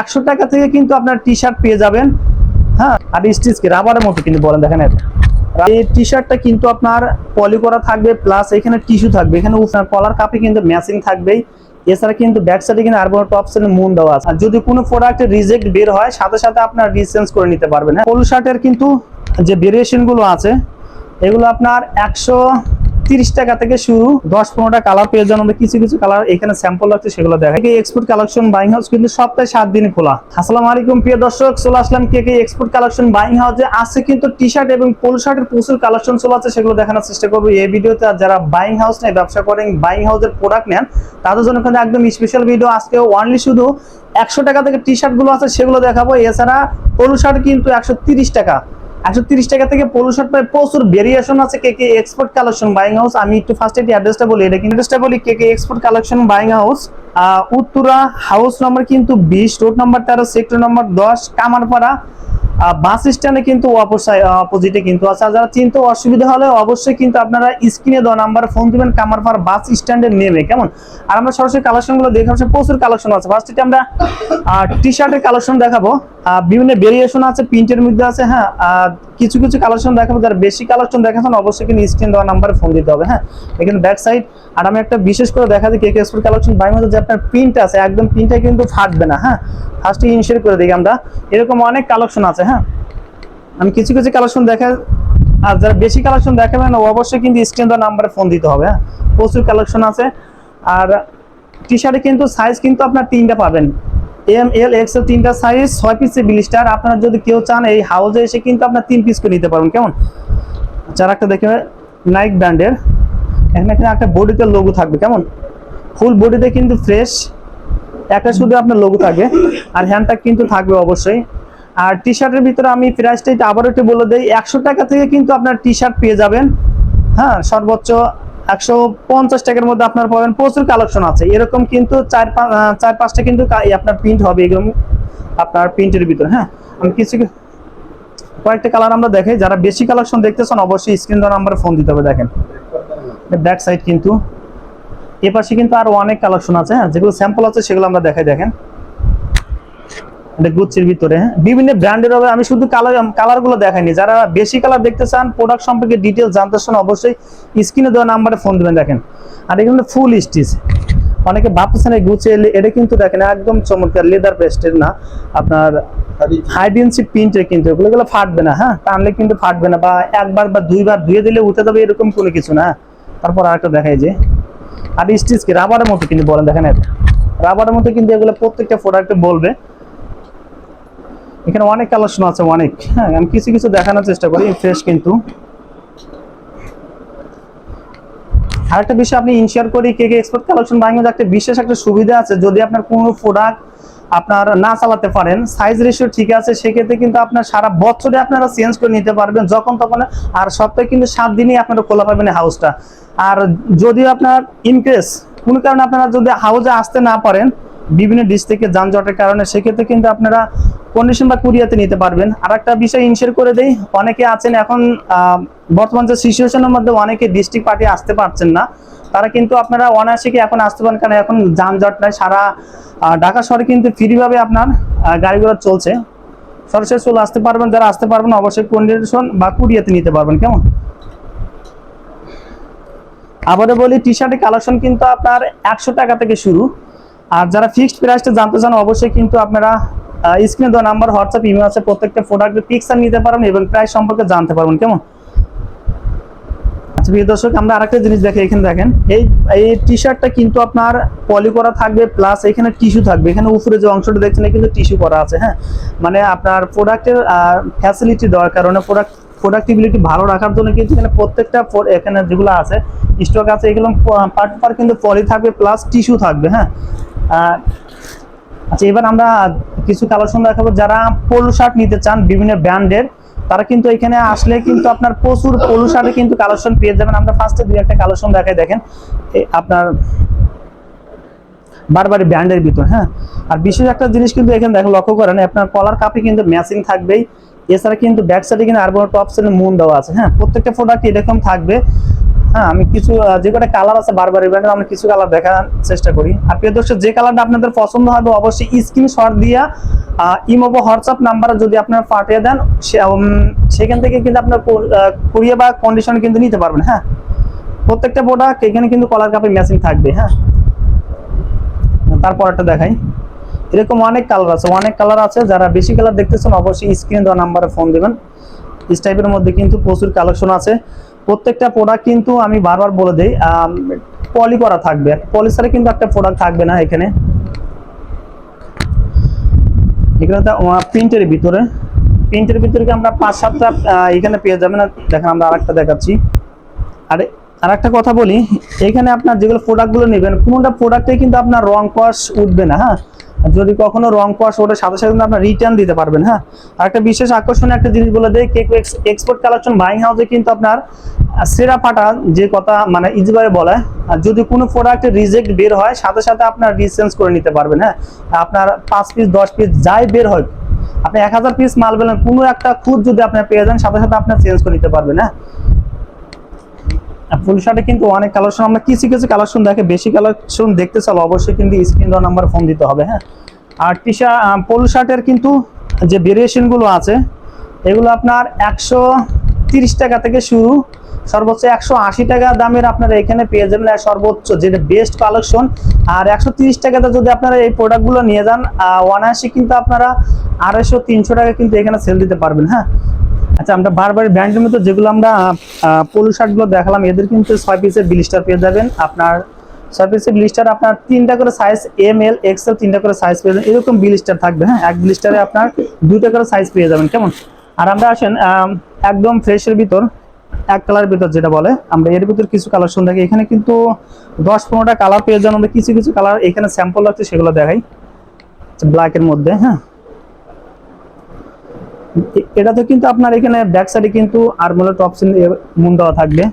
একশো টাকা থেকে কিন্তু আপনার টি শার্ট পেয়ে যাবেন। হ্যাঁ আর স্টিচ কি রাবারের মতো কিন্তু বলেন দেখেন এই টি শার্টটা কিন্তু আপনার পলি করা থাকবে প্লাস এখানে টিস্যু থাকবে, এখানে কলার কাপে কিন্তু ম্যাচিং থাকবেই। এছাড়া কিন্তু ব্যাক সাইডে কিন্তু আরবো টপ সাইডে মুন দেওয়া আছে। আর যদি কোনো প্রোডাক্টে রিজেক্ট বের হয়, সাথে সাথে আপনার রিচেঞ্জ করে নিতে পারবেন। হ্যাঁ পলু শার্টের কিন্তু যে ভেরিয়েশনগুলো আছে, এগুলো আপনার একশো তিরিশ টাকা থেকে শুরু, দশ পনেরোটা কালার পেয়ে যান আমরা। কিছু কিছু কালার এখানে স্যাম্পল আছে, সেগুলো দেখা এক্সপোর্ট কালেকশন বাইং হাউস কিন্তু সপ্তাহে সাত দিন খোলা। আসসালামু আলাইকুম, প্রিয় দর্শক, চলে আসলাম K K export collection buying হাউসে আছে কিন্তু টি শার্ট এবং পোল শার্টের প্রচুর কালেকশন চলে আছে, সেগুলো দেখানোর চেষ্টা করব। এই ভিডিওতে আর যারা বাইং হাউস নেয় ব্যবসা করেন বাইং হাউসের প্রোডাক্ট নেন, তাদের জন্য কিন্তু একদম স্পেশাল ভিডিও আজকে ওয়ানলি শুধু একশো টাকা থেকে টি শার্টগুলো আছে, সেগুলো দেখাবো। এছাড়া পোলো শার্ট কিন্তু একশো টাকা। একশো তিরিশ টাকা থেকে পনেরো শার্ট পাই প্রচুর ভেরিয়েশন আছে K K export collection buying house আমি একটু ফার্স্ট এটি অ্যাড্রেসটা বলি, এটা কিন্তু অ্যাড্রেসটা বলি, K K export collection buying house Uttara house number কিন্তু বিশ রোড নাম্বার তেরো সেক্টর নম্বর দশ, কামারপাড়া। বাস স্ট্যান্ডে কিন্তু অপোজিটে কিন্তু আছে। আর যারা চিনতে অসুবিধা হলে অবশ্যই কিন্তু আপনারা স্ক্রিনে দেওয়া নাম্বার ফোন দিবেন, কামারপাড়া বাস স্ট্যান্ডে নেমে। কেমন? আর আমরা সরাসরি কালেকশনগুলো দেখে আসছি প্রচুর কালেকশন আছে। ফার্স্ট আমরা টি শার্টের কালেকশন দেখাবো। বিভিন্ন ভেরিয়েশন আছে প্রিন্টের মধ্যে আছে হ্যাঁ। কিছু কিছু কালেকশন দেখাবো। যারা বেশি কালেকশন দেখাচ্ছেন, অবশ্যই কিন্তু স্ক্রিন দেওয়া নাম্বারে ফোন দিতে হবে হ্যাঁ। এখানে ব্যাক সাইড আর আমি একটা বিশেষ করে দেখা দিই K K sport collection buy মধ্যে যে আপনার প্রিন্ট আছে, একদম প্রিন্টটা কিন্তু ফাটবে না হ্যাঁ। ফার্স্টে ইনশিয়ার করে দিই আমরা। এরকম অনেক কালেকশন আছে হ্যাঁ? আমি কিছু কিছু কালেকশন দেখা আর যারা বেশি কালেকশন দেখাবেন অবশ্যই কিন্তু স্ক্রিন দেওয়া নাম্বারে ফোন দিতে হবে হ্যাঁ? প্রচুর কালেকশন আছে। আর টি শার্টে কিন্তু সাইজ কিন্তু আপনার তিনটা পাবেন। এম এল এক্স এল তিনটা সাইজ ছয় পিসে বিলিস্টার আপনারা যদি কেউ চান, এই হাউসে এসে কিন্তু আপনার তিন পিস করে নিতে পারবেন, কেমন? যারা একটা দেখে নাইক ব্র্যান্ডের এখানে কিন্তু একটা বডিতে লোগো থাকবে, কেমন? ফুল বডিতে কিন্তু ফ্রেশ একটা শুধু আপনার লোগো থাকবে। আর হ্যান্ডটা কিন্তু থাকবে অবশ্যই। আর টি শার্টের ভিতরে আমি প্রাইসটা একটু আবারও একটু বলে দিই একশো টাকা থেকে কিন্তু আপনার টি শার্ট পেয়ে যাবেন। হ্যাঁ সর্বোচ্চ একশো পঞ্চাশ টাকার মধ্যে আপনার পাবেন প্রচুর কালেকশন আছে। এরকম কিন্তু চার পা- আহ, চার পাঁচটা কিন্তু আপনার প্রিন্ট হবে এরকম আপনার প্রিন্টের ভিতরে। হ্যাঁ আমি কিছু কয়েকটা কালার আমরা দেখাই। যারা বেশি কালেকশন দেখতেছেন অবশ্যই স্ক্রিন দেওয়া নাম্বারে ফোন দিতে হবে দেখেন। ব্যাক সাইড কিন্তু। এ পাশে কিন্তু আরও অনেক কালেকশন আছে হ্যাঁ যেগুলো স্যাম্পল আছে সেগুলো আমরা দেখাই দেখেন। এটা গুচ্ছির ভিতরে হ্যাঁ? বিভিন্ন ব্র্যান্ডের হবে, আমি শুধু কালার কালারগুলো দেখাইনি। যারা বেশি কালার দেখতে চান প্রোডাক্ট সম্পর্কে ডিটেলস জানতে চান, অবশ্যই স্ক্রিনে দেওয়া নাম্বারে ফোন দিবেন, দেখেন। আর এখানে ফুল স্টিচ অনেকে ভাবতেছেন এই গুছে এটা কিন্তু দেখেন একদম চমৎকার লেদার পেস্টের না। আপনার হাইডেন্সি প্রিন্টের কিন্তু এগুলো এগুলো ফাটবে না হ্যাঁ? টানলে কিন্তু ফাটবে না, বা একবার বা দুইবার ধুয়ে দিলে উঠে যাবে, এরকম কোনো কিছু না হ্যাঁ? তারপর আরেকটা দেখাই যে, আর স্টিচ কি? রাবারের মতো কিন্তু বলেন, দেখেন। এটা রাবারের মতো কিন্তু এগুলো প্রত্যেকটা প্রোডাক্টে বলবে। এখানে অনেক কালেকশন আছে, অনেক। হ্যাঁ আমি কিছু কিছু দেখানোর চেষ্টা করি, ফ্রেশ কিন্তু। আরেকটা বিষয়, আপনি ইনশিয়ার করি K K export collection Bangladesh একটা বিশেষ একটা সুবিধা আছে, যদি আপনার কোনো প্রোডাক্ট আপনার না চালাতে পারেন সাইজ রেশিও ঠিক আছে, সেক্ষেত্রে কিন্তু আপনার সারা বছরে আপনারা চেঞ্জ করে নিতে পারবেন, যখন তখন আর সপ্তাহে কিন্তু সাত দিনই আপনারা খোলা পাবেন হাউসটা আর যদি আপনার ইনকেস কোনো কারণে আপনারা যদি হাউসে আসতে না পারেন বিভিন্ন ডিশ থেকে যানজটের কারণে, সেক্ষেত্রে কিন্তু আপনারা কন্ডিশন বা কুরিয়াতে নিতে পারবেন। আর একটা বিষয় ইনশিয়ার করে দেই, অনেকে আছেন এখন বর্তমান যে সিচুয়েশনের মধ্যে অনেকে ডিস্ট্রিক্ট পার্টি আসতে পারছেন না। তারা কিন্তু আপনারা অনায়াসে কি এখন আসতে পারেন? কারণ এখন যানজট নাই, সারা ঢাকা শহরে কিন্তু ফ্রিভাবে আপনার গাড়িগুলো চলছে। সরাসরি চলে আসতে পারবেন, যারা আসতে পারবেন, অবশ্যই কন্ডিশন বা কুরিয়াতে নিতে পারবেন। কেমন? আবারও বলি টি শার্টের কালেকশন কিন্তু আপনার একশো টাকা থেকে শুরু। আর যারা ফিক্সড প্রাইসটা জানতে চান, অবশ্যই কিন্তু আপনারা স্ক্রিনে দেওয়া নাম্বার হোয়াটসঅ্যাপ ইমেল আছে, প্রত্যেকটা প্রোডাক্টের পিকচার নিতে পারবেন এবং প্রাইস সম্পর্কে জানতে পারবেন, কেমন? আচ্ছা প্রিয় দর্শক, আমরা আরেকটা জিনিস দেখে, এখানে দেখেন। এই এই টি শার্টটা কিন্তু আপনার পলি করা থাকবে প্লাস এখানে টিস্যু থাকবে। এখানে উপরে যে অংশটা দেখছেন কিন্তু টিস্যু করা আছে হ্যাঁ? মানে আপনার প্রোডাক্টের ফ্যাসিলিটি দেওয়ার কারণে প্রোডাক্ট প্রোডাক্টিভিলিটি ভালো রাখার জন্য কিন্তু এখানে প্রত্যেকটা এখানে যেগুলো আছে স্টক আছে, এগুলো পার্ট পার কিন্তু পলি থাকবে প্লাস টিস্যু থাকবে হ্যাঁ? আচ্ছা এবার আমরা কিছু কালেকশন দেখাবো। যারা পোলো শার্ট নিতে চান বিভিন্ন ব্র্যান্ডের, তারা কিন্তু এখানে আসলে কিন্তু আপনার প্রচুর পোলো শার্টে কিন্তু কালেকশন পেয়ে যাবেন। আমরা ফার্স্টে দুই একটা কালেকশন দেখাই দেখেন। আপনার বারবার ব্র্যান্ডের ভিতর হ্যাঁ? আর বিশেষ একটা জিনিস কিন্তু এখানে দেখেন, লক্ষ্য করেন, আপনার কলার কাপে কিন্তু ম্যাচিং থাকবেই। এছাড়া কিন্তু ব্যাক সাইডে কিন্তু আরবো টপ সাইডে মুন দেওয়া আছে হ্যাঁ? প্রত্যেকটা প্রোডাক্ট এরকম থাকবে। হ্যাঁ আমি কিছু যে কটা কালার আছে বারবার ইভেন্টে আমরা কিছু কালার দেখার চেষ্টা করি। আর প্রিয় দর্শক, যে কালারটা আপনাদের পছন্দ হবে, অবশ্যই স্ক্রিনশট দিয়া ইমো বা হোয়াটসঅ্যাপ নাম্বারে যদি আপনারা পাঠিয়ে দেন সেখান থেকে কিন্তু আপনার কুড়িয়ে বা কন্ডিশন কিন্তু নিতে পারবেন হ্যাঁ? প্রত্যেকটা প্রোডাক্ট এখানে কিন্তু কলার কাপে ম্যাচিং থাকবে হ্যাঁ? তারপর একটা দেখাই। এরকম অনেক কালার আছে, অনেক কালার আছে, যারা বেশি কালার দেখতেছেন, অবশ্যই স্ক্রিন দেওয়া নাম্বারে ফোন দিবেন। ইস টাইপের মধ্যে কিন্তু প্রচুর কালেকশন আছে। প্রত্যেকটা প্রোডাক্ট কিন্তু আমি বারবার বলে দিই পলি করা থাকবে। পলি ছাড়া কিন্তু একটা প্রোডাক্ট থাকবে না এখানে। প্রিন্টের ভিতরে। প্রিন্টের ভিতরে আমরা পাঁচ সাতটা এখানে পেয়ে যাবেন? দেখেন আমরা আরেকটা দেখাচ্ছি। আর আর একটা কথা বলি, এখানে আপনার যেগুলো প্রোডাক্টগুলো নেবেন, কোনোটা প্রোডাক্টে কিন্তু আপনার রং কোয়াশ উঠবে না হ্যাঁ? যদি কখনো রং কোয়াশ ওঠে, সাথে সাথে কিন্তু আপনার রিটার্ন দিতে পারবেন হ্যাঁ? আর একটা বিশেষ আকর্ষণীয় একটা জিনিস বলে দেয় কেক এক্সপোর্ট কালেকশন বাইং হাউসে কিন্তু আপনার সেরা ফাটা যে কথা মানে ইজিভাবে বলে, আর যদি কোনো প্রোডাক্টে রিজেক্ট বের হয়, সাথে সাথে আপনার রিচেঞ্জ করে নিতে পারবেন হ্যাঁ? আপনার পাঁচ পিস দশ পিস যাই বের হয় আপনি এক হাজার পিস মাল পেলেন, কোনো একটা খুদ যদি আপনার পেয়ে যান, সাথে সাথে আপনার চেঞ্জ করে নিতে পারবেন হ্যাঁ? ফুল শার্টে কিন্তু অনেক কালেকশন আমরা কিছু কিছু কালেকশন দেখে, বেশি কালেকশন দেখতে চাও অবশ্যই কিন্তু স্ক্রিন দেওয়া নাম্বার ফোন দিতে হবে হ্যাঁ? আর টি শার্ট পোলো শার্টের কিন্তু যে ভেরিয়েশনগুলো আছে, এগুলো আপনার একশো তিরিশ টাকা থেকে শুরু, সর্বোচ্চ একশো আশি টাকা দামের আপনারা এখানে পেয়ে যাবেন সর্বোচ্চ যেটা বেস্ট কালেকশন আর একশো তিরিশ টাকাতে যদি আপনারা এই প্রোডাক্টগুলো নিয়ে যান অনায়াসে কিন্তু আপনারা আড়াইশো তিনশো টাকা কিন্তু এখানে সেল দিতে পারবেন হ্যাঁ? আচ্ছা আমরা বারবার ব্র্যান্ডের মতো যেগুলো আমরা পোলো শার্টগুলো দেখালাম, এদের কিন্তু ছয় পিসের ব্লিস্টার পেয়ে যাবেন। আপনার ছয় পিসের ব্লিস্টার আপনার তিনটা করে সাইজ এম এল এক্সেল তিনটা করে সাইজ পেয়ে যাবেন। এরকম ব্লিস্টার থাকবে হ্যাঁ? এক ব্লিস্টারে আপনার দুইটা করে সাইজ পেয়ে যাবেন, কেমন? আর আমরা আসেন একদম ফ্রেশের ভিতর, এক কালারের ভিতর যেটা বলে, আমরা এর ভিতর কিছু কালার দেখি এখানে কিন্তু দশ পনেরোটা কালার পেয়ে যাবেন। আমরা কিছু কিছু কালার এখানে স্যাম্পল আছে, সেগুলো দেখাই। ব্ল্যাকের মধ্যে হ্যাঁ? এটাতে কিন্তু আপনার এখানে ব্যাক সাইডে কিন্তু আরমোলের অপশন মুন দেওয়া থাকবে।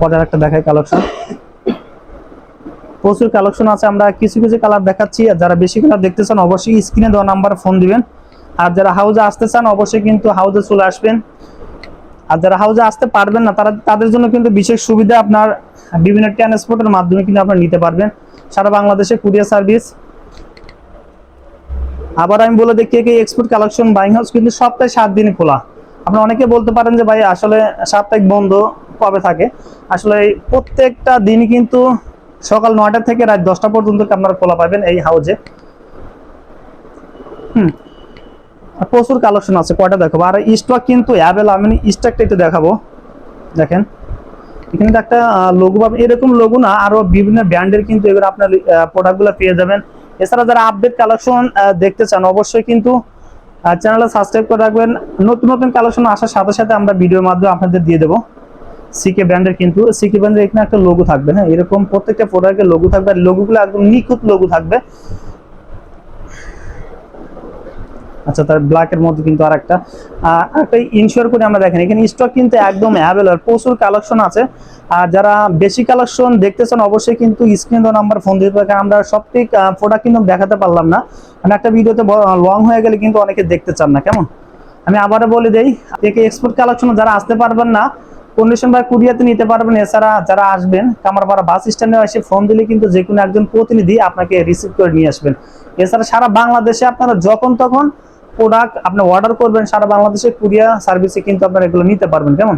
পরের একটা দেখাই কালেকশন প্রচুর কালেকশন আছে, আমরা কিছু কিছু কালার দেখাচ্ছি। আর যারা বেশি কালার দেখতে চান, অবশ্যই স্ক্রিনে দেওয়া নাম্বার ফোন দিবেন। আর যারা হাউজে আসতে চান, অবশ্যই কিন্তু হাউজে চলে আসবেন। আর যারা হাউজে আসতে পারবেন না, তারা তাদের জন্য কিন্তু বিশেষ সুবিধা আপনার বিভিন্ন ট্রান্সপোর্টের মাধ্যমে কিন্তু আপনারা নিতে পারবেন। সারা বাংলাদেশে কুরিয়ার সার্ভিস আবার আমি বলে দেখি কি এক্সপোর্ট কালেকশন বাইং হাউস কিন্তু সপ্তাহে সাত দিন খোলা। আপনারা অনেকে বলতে পারেন যে ভাই আসলে সাপ্তাহিক বন্ধ কবে থাকে? আসলে প্রত্যেকটা দিন কিন্তু সকাল নয়টা থেকে রাত দশটা পর্যন্ত আপনারা খোলা পাবেন এই হাউজে হুম। প্রচুর কালেকশন আছে, কয়টা দেখাবো? আর স্টক কিন্তু অ্যাভেল আমি স্টকটা একটু দেখাবো। দেখেন, এখানে একটা লোগো পাবেন। এরকম লোগো না, আরও বিভিন্ন ব্র্যান্ডের কিন্তু এগুলো আপনার প্রোডাক্টগুলো পেয়ে যাবেন। এছাড়া যারা আপডেট কালেকশন দেখতে চান, অবশ্যই কিন্তু চ্যানেলটা সাবস্ক্রাইব করে রাখবেন। নতুন নতুন কালেকশন আসার সাথে সাথে আমরা ভিডিওর মাধ্যমে আপনাদের দিয়ে দেবো। সিকে ব্র্যান্ডের কিন্তু সিকে ব্র্যান্ডের এখানে একটা লোগো থাকবে হ্যাঁ? এরকম প্রত্যেকটা প্রোডাক্টের লোগো থাকবে, আর লোগোগুলো একদম নিখুঁত লোগো থাকবে। আচ্ছা তার ব্ল্যাকের মধ্যে কিন্তু আর একটা আহ, একটা ইনশিওর করে আমরা দেখেন এখানে স্টক কিন্তু একদম অ্যাভেলেবল প্রচুর কালেকশন আছে। আর যারা বেশি কালেকশন দেখতেছেন অবশ্যই কিন্তু স্ক্রিন দেওয়া নাম্বার ফোন দিতে পারে কারণ আমরা সবটি প্রোডাক্ট কিন্তু দেখাতে পারলাম না। মানে একটা ভিডিওতে লং হয়ে গেলে কিন্তু অনেকে দেখতে চান না কেমন? আমি আবারও বলে দেই থেকে এক্সপোর্ট কালেকশন যারা আসতে পারবেন না কন্ডিশন বা কুরিয়াতে নিতে পারবেন। এছাড়া যারা আসবেন কামারপাড়া বাস স্ট্যান্ডে এসে ফোন দিলে কিন্তু যে কোনো একজন প্রতিনিধি আপনাকে রিসিভ করে নিয়ে আসবেন। এছাড়া সারা বাংলাদেশে আপনারা যখন তখন প্রোডাক্ট আপনি অর্ডার করবেন সারা বাংলাদেশে কুরিয়ার সার্ভিসে কিন্তু আপনারা এগুলো নিতে পারবেন, কেমন?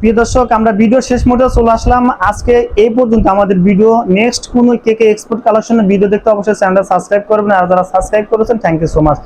প্রিয় দর্শক, আমরা ভিডিও শেষ মুহূর্তে চলে আসলাম। আজকে এই পর্যন্ত আমাদের ভিডিও নেক্সট কোনো কে কে এক্সপোর্ট কালেকশনের ভিডিও দেখতে অবশ্যই চ্যানেলটা সাবস্ক্রাইব করবেন। আর যারা সাবস্ক্রাইব করেছেন থ্যাংক ইউ সো মাচ